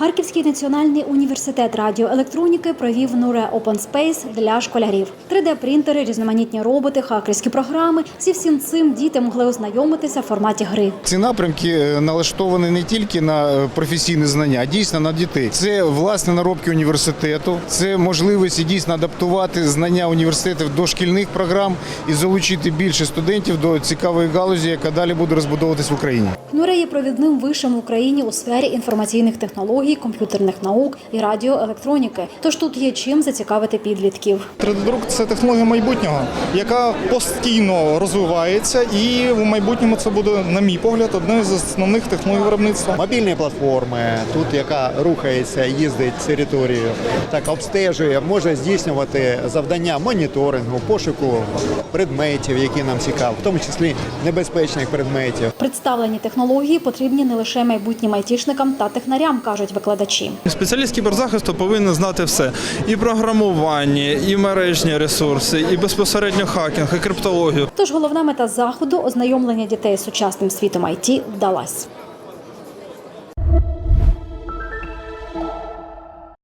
Харківський національний університет радіоелектроніки провів Нуре Open Space для школярів. 3D-принтери, різноманітні роботи, хакерські програми. Зі всім цим діти могли ознайомитися в форматі гри. Ці напрямки е, налаштовані не тільки на е, професійне знання, а дійсно на дітей. Це власне наробки університету, це можливість дійсно адаптувати знання університетів до шкільних програм і залучити більше студентів до цікавої галузі, яка далі буде розбудовуватись в Україні. Нуре є провідним вишем в Україні у сфері інформаційних технологій, комп'ютерних наук і радіоелектроніки. Тож тут є чим зацікавити підлітків. 3D-друк – це технологія майбутнього, яка постійно розвивається, і в майбутньому це буде, на мій погляд, одною з основних технологій виробництва. Мобільні платформи, тут яка рухається, їздить територією, так обстежує, може здійснювати завдання моніторингу, пошуку предметів, які нам цікаві, в тому числі небезпечних предметів. Представлені технології потрібні не лише майбутнім айтішникам та технарям, кажуть викладачі. Спеціаліст кіберзахисту повинен знати все: і програмування, і мережні ресурси, і безпосередньо хакінг, і криптологію. Тож головна мета заходу ознайомлення дітей з сучасним світом IT вдалась.